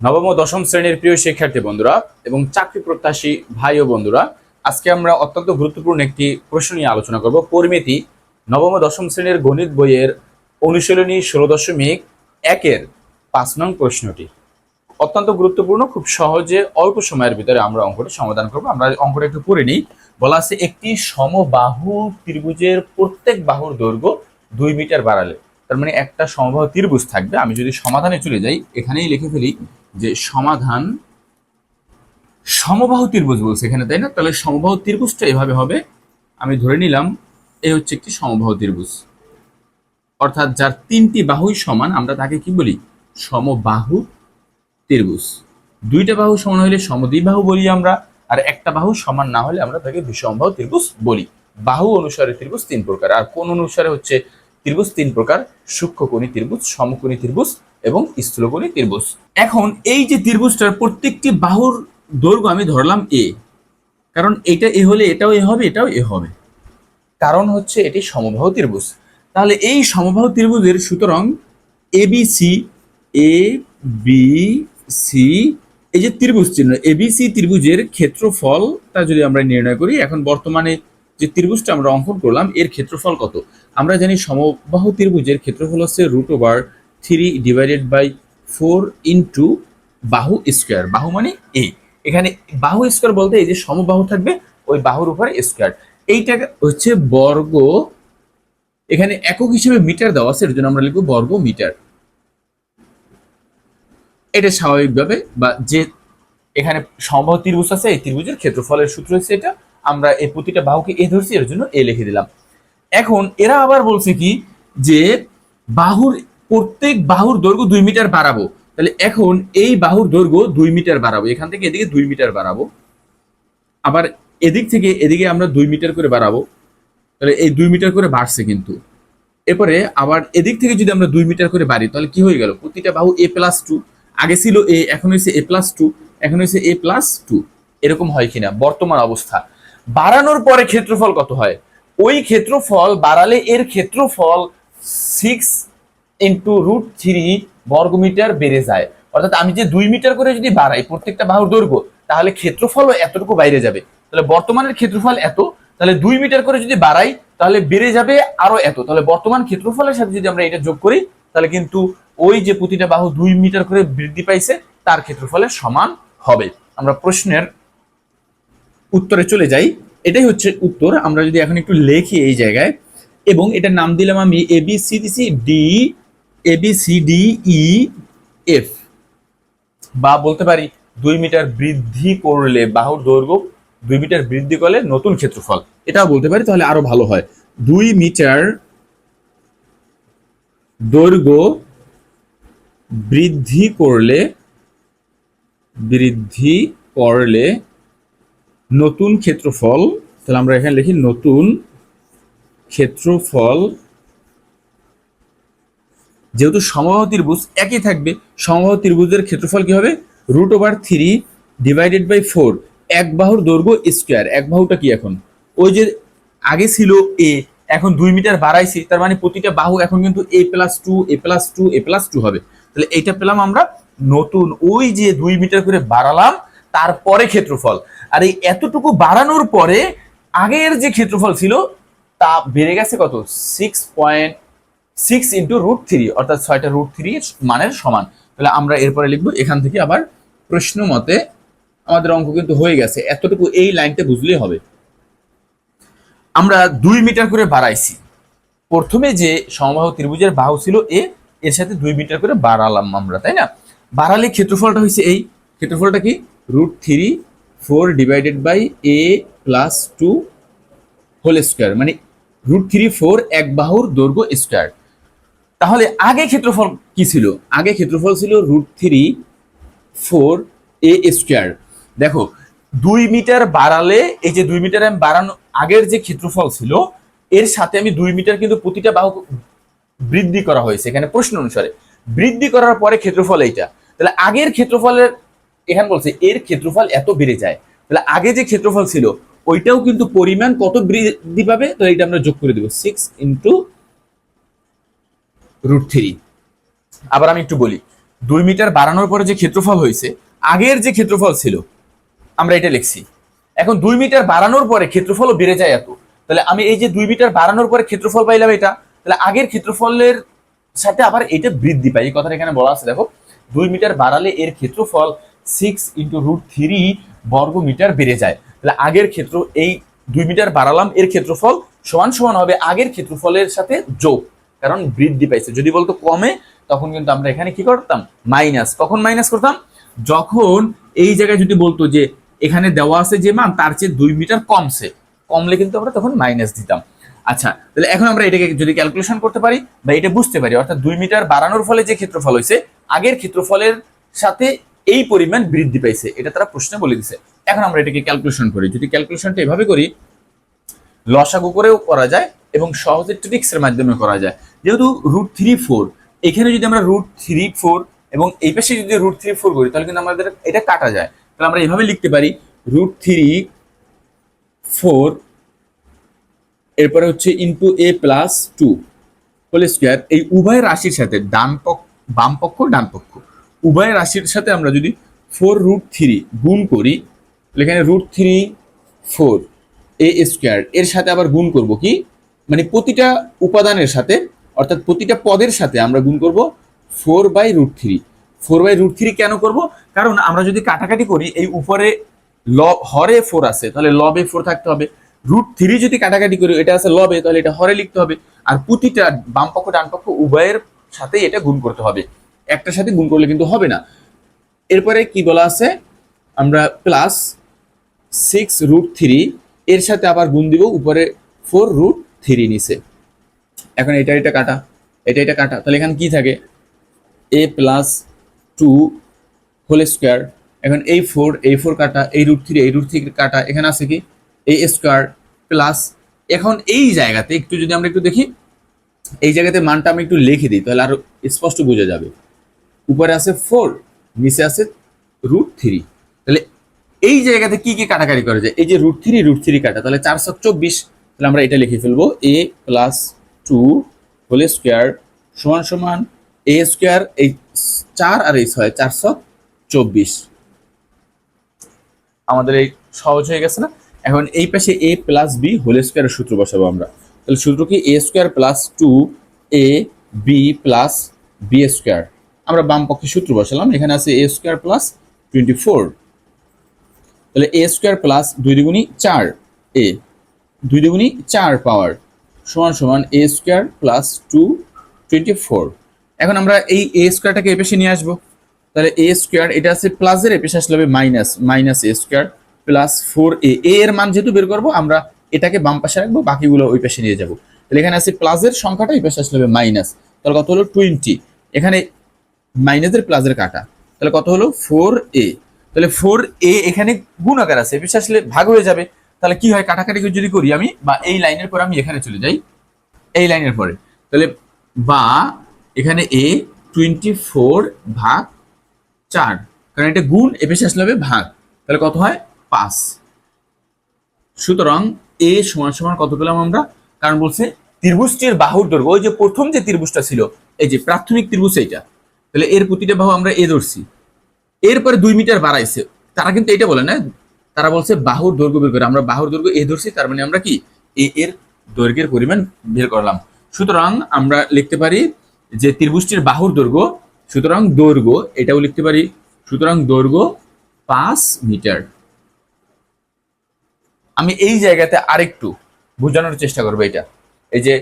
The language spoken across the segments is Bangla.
নবম ও দশম শ্রেণির প্রিয় শিক্ষার্থী বন্ধুরা এবং চাকরি প্রত্যাশী ভাই ও বন্ধুরা, আজকে আমরা অত্যন্ত গুরুত্বপূর্ণ একটি প্রশ্ন নিয়ে আলোচনা করব। পরিমিতি নবম ও দশম শ্রেণির গণিত বইয়ের অনুশীলনী ষোলো দশমিক একের পাঁচ নং প্রশ্নটি। অত্যন্ত গুরুত্বপূর্ণ, খুব সহজে অল্প সময়ের ভিতরে আমরা অঙ্কটি সমাধান করব। আমরা অঙ্কটা একটু করে নিই। বলা আছে, একটি সমবাহু ত্রিভুজের প্রত্যেক বাহুর দৈর্ঘ্য দুই মিটার বাড়ালে। তার মানে একটা সমবাহু ত্রিভুজ থাকবে। আমি যদি সমাধানে চলে যাই, এখানেই লিখে ফেলি যে সমাধান সমবাহু ত্রিভুজ বলছে এখানে, তাই না? তাহলে সমবাহু ত্রিভুজটা এভাবে হবে। আমি ধরে নিলাম এই হচ্ছে একটি সমবাহু ত্রিভুজ। অর্থাৎ যার তিনটি বাহুই সমান, আমরা তাকে কি বলি? সমবাহু ত্রিভুজ। দুইটা বাহু সমান হলে সমদ্বিবাহু বলি আমরা, আর একটা বাহু সমান না হলে আমরা তাকে বিষমবাহু ত্রিভুজ বলি। বাহু অনুসারে ত্রিভুজ তিন প্রকার, আর কোন অনুসারে হচ্ছে ত্রিভুজ তিন প্রকার, সূক্ষ্মকোণী ত্রিভুজ, সমকোণী ত্রিভুজ এবং স্থূলকোণী ত্রিভুজ। এখন এই যে ত্রিভুজটার প্রত্যেকটি বাহুর দৈর্ঘ্য আমি ধরলাম এ কারণ এটা এ হলে এটাও এ হবে, এটাও এ হবে। কারণ হচ্ছে এটি সমবাহু ত্রিভুজ। তাহলে এই সমবাহু ত্রিভুজের সুতরাং A B C A B C এই যে ত্রিভুজ চিহ্ন এবিসি ত্রিভুজের ক্ষেত্রফল, তা যদি আমরা নির্ণয় করি, এখন বর্তমানে যে ত্রিভুজটা আমরা অঙ্কন করলাম, এর ক্ষেত্রফল কত? আমরা জানি সমবাহু ত্রিভুজের ক্ষেত্রফল হচ্ছে root over three divided by four into বাহু স্কোয়ার। বাহু মানে এ। এখানে বাহু স্কোয়ার বলতে এই যে সমবাহু থাকবে, ওই বাহুর উপরে স্কোয়ার। এইটা হচ্ছে বর্গ। এখানে একক হিসেবে মিটার দেওয়া আছে এর জন্য আমরা লিখব বর্গ মিটার। এটা স্বাভাবিকভাবে বা যে এখানে সমবাহু ত্রিভুজ আছে, এই ত্রিভুজের ক্ষেত্রফলের সূত্র হচ্ছে এটা। আমরা এই প্রতিটা বাহুকে এ ধরছি, এর জন্য এ লিখে দিলাম। এখন এরা আবার বলছে কি? যে বাহুর প্রত্যেক বাহুর দৈর্ঘ্য দুই মিটার বাড়াবো। তাহলে এখন এই বাহুর দৈর্ঘ্য দুই মিটার বাড়াবো। এখান থেকে এদিকে দুই মিটার বাড়াবো। আবার এদিক থেকে এদিকে আমরা দুই মিটার করে বাড়াবো। তাহলে এই দুই মিটার করে বাড়ছে কিন্তু। এরপরে আবার এদিক থেকে যদি আমরা দুই মিটার করে বাড়ি, তাহলে কি হয়ে গেল? প্রতিটা বাহু এ প্লাস টু আগে ছিল এ, এখন হয়েছে এ প্লাস টু এখন হয়েছে এ প্লাস টু এরকম হয় কিনা? বর্তমান অবস্থা। বাড়ানোর পরে ক্ষেত্রফল কত হয়? ওই ক্ষেত্রফল বাড়ালে এর ক্ষেত্রফল সিক্স ইন্টু রুট থ্রি বর্গমিটার বেড়ে যায়। অর্থাৎ আমি যে দুই মিটার করে যদি বাড়াই, প্রত্যেকটা বাহুর দৈর্ঘ্য, তাহলে ক্ষেত্রফলও এতটুকু বাইরে যাবে। তাহলে বর্তমানের ক্ষেত্রফল এত, তাহলে দুই মিটার করে যদি বাড়াই, তাহলে বেড়ে যাবে আরও এত। তাহলে বর্তমান ক্ষেত্রফলের সাথে যদি আমরা এটা যোগ করি, তাহলে কিন্তু ওই যে প্রতিটা বাহু দুই মিটার করে বৃদ্ধি পাইছে, তার ক্ষেত্রফলের সমান হবে। আমরা প্রশ্নের উত্তরে চলে যাই। এটাই হচ্ছে উত্তর। আমরা যদি এখন একটু লেখি এই জায়গায়, এবং এটার নাম দিলাম আমি A B C D A B C D E F বা বলতে পারি, দুই মিটার বৃদ্ধি করলে বাহুর দৈর্ঘ্য দুই মিটার বৃদ্ধি করলে নতুন ক্ষেত্রফল। এটাও বলতে পারি, তাহলে আরও ভালো হয়। দুই মিটার দৈর্ঘ্য বৃদ্ধি করলে বৃদ্ধি করলে নতুন ক্ষেত্রফল, তাহলে আমরা এখানে লিখি নতুন ক্ষেত্রফল যেহেতু সমবাহু ত্রিভুজ একই থাকবে, সমবাহু ত্রিভুজের ক্ষেত্রফল কি হবে? Root over three divided by four এক বাহুর দৈর্ঘ্য স্কোয়ার এক বাহুটা কি এখন? ওই যে আগে ছিল এ এখন দুই মিটার বাড়াইছি, তার মানে প্রতিটা বাহু এখন কিন্তু A plus two A plus two A plus two হবে। তাহলে এইটা পেলাম আমরা নতুন, ওই যে দুই মিটার করে বাড়ালাম, তারপরে ক্ষেত্রফল। আর এই এতটুকু বাড়ানোর পরে আগের যে ক্ষেত্রফল ছিল, তা বেড়ে গেছে কত? Six point six into root three অর্থাৎ ছয়টা রুট থ্রি মানের সমান। তাহলে আমরা এরপরে লিখব, এখান থেকে আবার প্রশ্ন মতে আমাদের অঙ্ক কিন্তু হয়ে গেছে। এতটুকু এই লাইনটা বুঝলেই হবে। আমরা দুই মিটার করে বাড়াইছি। প্রথমে যে সমবাহু ত্রিভুজের বাহু ছিল এ, এর সাথে দুই মিটার করে বাড়ালাম আমরা, তাই না? বাড়ালে ক্ষেত্রফলটা হয়েছে এই। ক্ষেত্রফলটা কি? Root three four divided by A plus two whole square মানে রুট থ্রি ফোর এক বাহুর দৈর্ঘ্য স্কোয়ার তাহলে আগে ক্ষেত্রফল কি ছিল? আগে ক্ষেত্রফল ছিল root three four A square দেখো, দুই মিটার বাড়ালে, এই যে দুই মিটার আমি বাড়ানো আগের যে ক্ষেত্রফল ছিল, এর সাথে আমি দুই মিটার কিন্তু প্রতিটা বাহু বৃদ্ধি করা হয়েছে। এখানে প্রশ্ন অনুসারে। বৃদ্ধি করার পরে ক্ষেত্রফল এইটা। তাহলে আগের ক্ষেত্রফলের, এখানে বলছে, এর ক্ষেত্রফল এত বেড়ে যায়। তাহলে আগে যে ক্ষেত্রফল ছিল, ওইটাও কিন্তু পরিমাণ কত বৃদ্ধি পাবে? তো এটা আমরা যোগ করে দেবো। সিক্স ইন্টু রুট থ্রি আবার আমি একটু বলি, দুই মিটার বাড়ানোর পরে যে ক্ষেত্রফল হয়েছে, আগের যে ক্ষেত্রফল ছিল, আমরা এটা লিখছি। এখন দুই মিটার বাড়ানোর পরে ক্ষেত্রফলও বেড়ে যায় এত। তাহলে আমি এই যে দুই মিটার বাড়ানোর পরে ক্ষেত্রফল পাইলাম এটা, তাহলে আগের ক্ষেত্রফলের সাথে আবার এটা বৃদ্ধি পাই এই কথাটা এখানে বলা আছে, দেখো, দুই মিটার বাড়ালে এর ক্ষেত্রফল সিক্স ইন্টু রুট থ্রি বর্গ মিটার বেড়ে যায়। তাহলে আগের ক্ষেত্র, এই দুই মিটার বাড়ালাম, এর ক্ষেত্রফল সমান সমান হবে আগের ক্ষেত্রফলের সাথে যোগ। কারণ বৃদ্ধি পাইছে। যদি বলতো কমে, তখন কিন্তু আমরা এখানে কি করতাম? মাইনাস কখন মাইনাস করতাম? যখন এই জায়গায় যদি বলতো যে এখানে দেওয়া আছে যে মান, তার চেয়ে দুই মিটার কমছে। কমলে কিন্তু আমরা তখন মাইনাস দিতাম। আচ্ছা তাহলে এখন আমরা এটাকে যদি ক্যালকুলেশন করতে পারি বা এটা বুঝতে পারি, অর্থাৎ দুই মিটার বাড়ানোর ফলে যে ক্ষেত্রফল হয়েছে, আগের ক্ষেত্রফলের সাথে এই পরিমাণ বৃদ্ধি পাইছে। এটা তারা প্রশ্নে বলে দিছে। এখন আমরা এটাকে ক্যালকুলেশন করি। যদি ক্যালকুলেশনটা এভাবে করি, লসাগু করেও করা যায় এবং সহজে ট্রিক্সের মাধ্যমে করা যায়। যেহেতু রুট থ্রি ফোর এখানে যদি আমরা রুট থ্রি ফোর এবং এই পাশে যদি রুট থ্রি ফোর করি, তাহলে কিন্তু আমাদের এটা কাটা যায়। তাহলে আমরা এভাবে লিখতে পারি রুট থ্রি ফোর এরপরে হচ্ছে into A plus two whole square এই উভয় রাশির সাথে ডান পক্ষ বাম পক্ষ, ডান পক্ষ। উভয় রাশির সাথে আমরা যদি ফোর রুট থ্রি গুণ করি এখানে root three four A square এর সাথে আবার গুণ করব কি? মানে প্রতিটা উপাদানের সাথে, অর্থাৎ প্রতিটা পদের সাথে আমরা গুণ করব four by root three four by root three কেন করব? কারণ আমরা যদি কাটাকাটি করি, এই উপরে ল, হরে ফোর আছে, তাহলে লবে ফোর থাকতে হবে। রুট থ্রি যদি কাটাকাটি করি, এটা আছে লবে, তাহলে এটা হরে লিখতে হবে। আর প্রতিটা বাম পক্ষ, ডান পক্ষ উভয়ের সাথেই এটা গুণ করতে হবে। একটার সাথে গুণ করলে কিন্তু হবে না। এরপরে কি বলা আছে? আমরা প্লাস সিক্স রুট থ্রি এর সাথে আবার গুণ দিব উপরে ফোর রুট থ্রি নিচে এখন এটা এটা কাটা, এটা এটা কাটা, তাহলে এখানে কি থাকে? A plus two whole square এখন এই ফোর এই ফোর কাটা, এই রুট থ্রি এই রুট থ্রি কাটা, এখানে আছে কি? এই স্কোয়ার প্লাস এখন এই জায়গাতে একটু যদি আমরা একটু দেখি, এই জায়গাতে মানটা আমি একটু লিখে দিই, তাহলে আরও স্পষ্ট বোঝা যাবে। উপরে আছে ফোর নিচে আছে রুট থ্রি তাহলে এই জায়গাতে কি কি কাটাকাটি করা যায়? এই যে রুট থ্রি রুট থ্রি কাটা, তাহলে চারশো চব্বিশ তাহলে আমরা এটা লিখে ফেলব A plus two whole square সমান সমান এ স্কোয়ার এই চার আর এই ছয়, চারশো চব্বিশ। আমাদের এই সহজ হয়ে গেছে না? এখন এই পাশে এ প্লাস বি হোল স্কোয়ারের সূত্র বসাবো আমরা। তাহলে সূত্র কি? A square plus two A B plus B square আমরা বাম পক্ষে সূত্র বসালাম, এখানে আছে A square plus twenty four তাহলে এ স্কোয়ার প্লাস দুই দুগুণি চার এ দুই দুগুণি চার পাওয়ার সমান সমান A square plus two twenty four এখন আমরা এই এ স্কোয়ারটাকে এপাশে নিয়ে আসব। তাহলে এ স্কোয়ার এটা আছে প্লাসের এপাশে আসলে হবে minus minus A square plus four A এর মান যেহেতু বের করব, আমরা এটাকে বাম পাশে রাখব, বাকিগুলো ওই পাশে নিয়ে যাব। তাহলে এখানে আছে প্লাসের সংখ্যাটা, এই পাশে আসলে হবে মাইনাস তাহলে কত হলো? টোয়েন্টি এখানে মাইনাসের প্লাসের কাটা। তাহলে কত হলো? ফোর এ তাহলে ফোর এ এখানে গুণ আকার আছে এপাশে আসলে ভাগ হয়ে যাবে। তাহলে কি হয়? কাটাকাটি যদি করি আমি, বা এই লাইনের পরে আমি এখানে চলে যাই, এই লাইনের পরে। তাহলে বা এখানে এ টোয়েন্টি ফোর ভাগ চার, কারণ এটা গুণ এপাশে আসলে হবে ভাগ। তাহলে কত হয়? পাঁচ। সুতরাং এ সমান সমান কত পেলাম আমরা? কারণ বলছে ত্রিভুজটির বাহুর দৈর্ঘ্য, ওই যে প্রথম যে ত্রিভুজটা ছিল, এই যে প্রাথমিক ত্রিভুজ এইটা, তাহলে এর প্রতিটা বাহু আমরা এ ধরছি। এরপরে দুই মিটার বাড়াইছে। তারা কিন্তু এটা বলে না তারা বলছে বাহুর দৈর্ঘ্য বের করে, আমরা বাহুর দৈর্ঘ্য এ ধরছি, তার মানে আমরা কি এ এর দৈর্ঘ্যের পরিমাণ বের করলাম। সুতরাং আমরা লিখতে পারি যে ত্রিভুজটির বাহুর দৈর্ঘ্য, সুতরাং দৈর্ঘ্য, এটাও লিখতে পারি, সুতরাং দৈর্ঘ্য পাঁচ মিটার। আমি এই জায়গাতে আরেকটু বোঝানোর চেষ্টা করব এটা। এই যে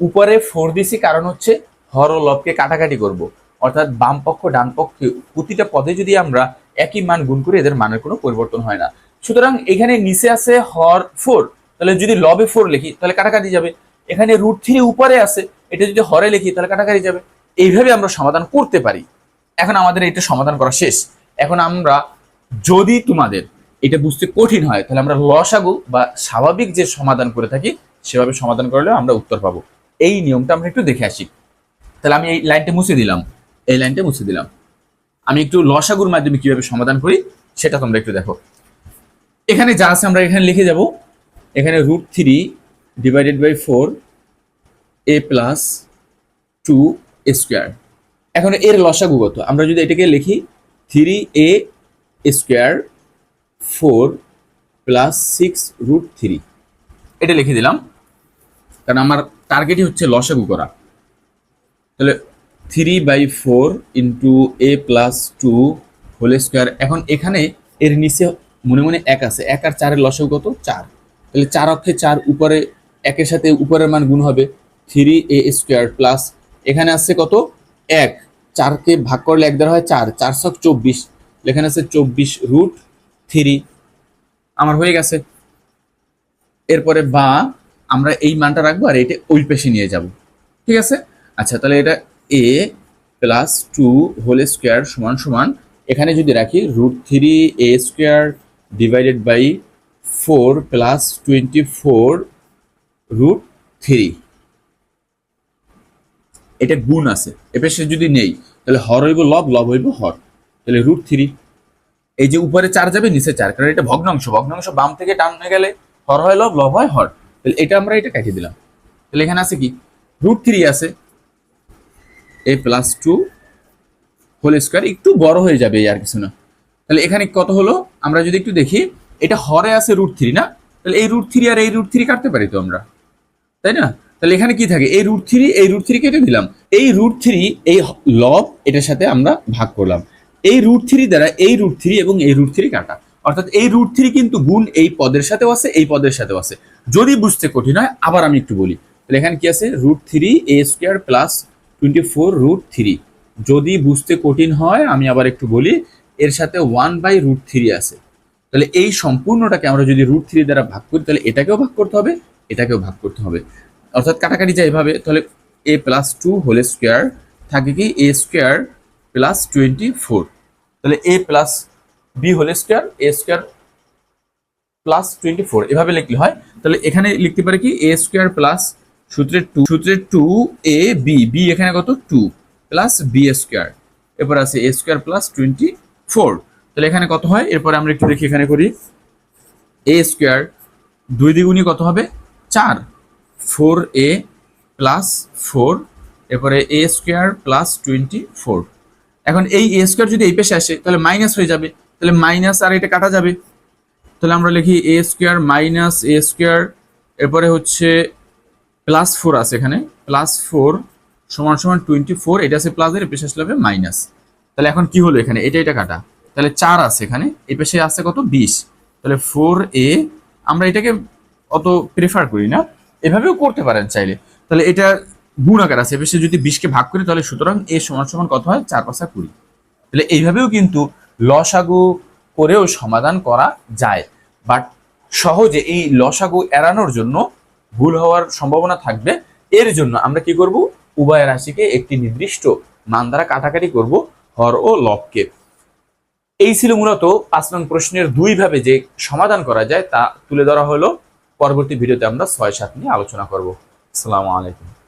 উপরে ফোর দিছি কারণ হচ্ছে হর লবকে কাটাকাটি করব। অর্থাৎ বাম পক্ষ, ডান পক্ষে, প্রতিটা পদে যদি আমরা একই মান গুণ করি, এদের মানের কোনো পরিবর্তন হয় না। সুতরাং এখানে নিচে আছে হর ফোর তাহলে যদি লবে ফোর লিখি, তাহলে কাটাকাটি যাবে। এখানে রুট থ্রি উপরে আছে, এটা যদি হরে লিখি, তাহলে কাটাকাটি যাবে। এইভাবে আমরা সমাধান করতে পারি। এখন আমাদের এটা সমাধান করা শেষ। এখন আমরা যদি তোমাদের এটা বুঝতে কঠিন হয়, তাহলে আমরা লসাগু বা স্বাভাবিক যে সমাধান করে থাকি, সেভাবে সমাধান করলেও আমরা উত্তর পাবো। এই নিয়মটা আমরা একটু দেখে আসি। তাহলে আমি এই লাইনটা মুছে দিলাম। এই লাইনটা মুছে দিলাম। আমি একটু লসাগুর মাধ্যমে কীভাবে সমাধান করি, সেটা তোমরা একটু দেখো। এখানে যা আছে আমরা এখানে লিখে যাব। এখানে root three divided by four A plus two square এখন এর লসাগু কত? আমরা যদি এটাকে লিখি three A square four plus six root three এটা লিখে দিলাম। কারণ আমার টার্গেটই হচ্ছে লসাগু করা। তাহলে three by four into A plus two whole square এখন এখানে এর নিচে মনে মনে এক আছে। এক আর চারের লসাগু কত? চার। তাহলে চার অক্ষে চার উপরে, একের সাথে উপরের মান গুণ হবে থ্রি এ স্কোয়ার প্লাস এখানে আসছে কত? এক। চারকে ভাগ করলে এক দ্বারা হয় চার। চার সব চব্বিশ। এখানে আছে চব্বিশ রুট থ্রি আমার হয়ে গেছে। এরপরে বা, আমরা এই মানটা রাখব আর এটা ওই পেশে নিয়ে যাব। ঠিক আছে? আচ্ছা তাহলে এটা A plus two whole square সমান সমান। এখানে যদি রাখি root three A square divided by four plus twenty four root three এটা গুণ আছে। এ পেশে যদি নেই, তাহলে হর হইব লব লব হইব হর। তাহলে রুট থ্রি এই যে উপরে চার যাবে, নিচে চার। কারণ এটা ভগ্নাংশ। ভগ্নাংশ বাম থেকে টানে গেলে হর হয় লব লব হয় হর। তাহলে এটা আমরা এটা কাটিয়ে দিলাম। তাহলে এখানে আছে কি? রুট থ্রি আছে। A plus two whole square একটু বড় হয়ে যাবে আর কিছু না। তাহলে এখানে কত হলো? আমরা যদি একটু দেখি, এটা হরে আছে রুট থ্রি না? তাহলে এই রুট থ্রি আর এই রুট থ্রি কাটতে পারি তো আমরা। তাই না? তাহলে এখানে কি থাকে? এই রুট থ্রি এই রুট থ্রি কেটে দিলাম। এই রুট থ্রি এই লব এটার সাথে আমরা ভাগ করলাম। এই রুট থ্রি দ্বারা এই রুট থ্রি এবং এই রুট থ্রি কাটা। অর্থাৎ এই রুট থ্রি কিন্তু গুণ এই পদের সাথেও আছে, এই পদের সাথেও আছে। যদি বুঝতে কঠিন হয়, আবার আমি একটু বলি। তাহলে এখানে কি আছে? Root three A square plus twenty four root three যদি বুঝতে কঠিন হয়, আমি আবার একটু বলি। এর সাথে ওয়ান বাই রুট থ্রি আছে। তাহলে এই সম্পূর্ণটাকে আমরা যদি রুট থ্রি দ্বারা ভাগ করি, তাহলে এটাকেও ভাগ করতে হবে, এটাকেও ভাগ করতে হবে। অর্থাৎ কাটাকাটি যায় এভাবে, তাহলে A plus two whole square থাকে কি? A square plus twenty four তাহলে A plus B whole square A square plus twenty four এভাবে লিখলে হয়। তাহলে এখানে লিখতে পারে কি? এ স্কোয়ার প্লাস সূত্রের টু সূত্রের টু এ বি বি এখানে কত? টু প্লাস বি স্কোয়ার এরপর আছে A square plus twenty four. তাহলে এখানে কত হয়? এরপরে আমরা একটু দেখি এখানে করি। এ স্কোয়ার দুই দ্বিগুণী কত হবে? চার। ফোর এ প্লাস ফোর এরপরে A square plus twenty four এখন এই এ স্কোয়ার যদি এই পেশে আসে, তাহলে মাইনাস হয়ে যাবে। তাহলে মাইনাস আর এটা কাটা যাবে। তাহলে আমরা লিখি A square minus A square এরপরে হচ্ছে প্লাস ফোর আছে এখানে। প্লাস ফোর সমান সমান টোয়েন্টি ফোর এটা আছে প্লাসের পেশে আসলে হবে মাইনাস তাহলে এখন কি হলো এখানে? এটা এটা কাটা। তাহলে চার আছে এখানে। এই পেশে আছে কত? বিশ। তাহলে ফোর এ আমরা এটাকে অত প্রেফার করি না। এভাবেও করতে পারেন চাইলে। তাহলে এটা গুণ আকার আছে। এ পেশে যদি বিশকে ভাগ করি, তাহলে সুতরাং এ সমান সমান কত হয়? চার পাঁচা কুড়ি। তাহলে এইভাবেও কিন্তু লসাগু করেও সমাধান করা যায়। বাট সহজে এই লসাগু এড়ানোর জন্য ভুল হওয়ার সম্ভাবনা থাকবে। এর জন্য আমরা কি করব? উভয় রাশিকে একটি নির্দিষ্ট মান দ্বারা কাটাকাটি করব। হর ও লবকে এই ছিল মূলত পাঁচ নং প্রশ্নের দুইভাবে যে সমাধান করা যায় তা তুলে ধরা হলো। পরবর্তী ভিডিওতে আমরা ছয় সাত নিয়ে আলোচনা করব। আসসালামু আলাইকুম।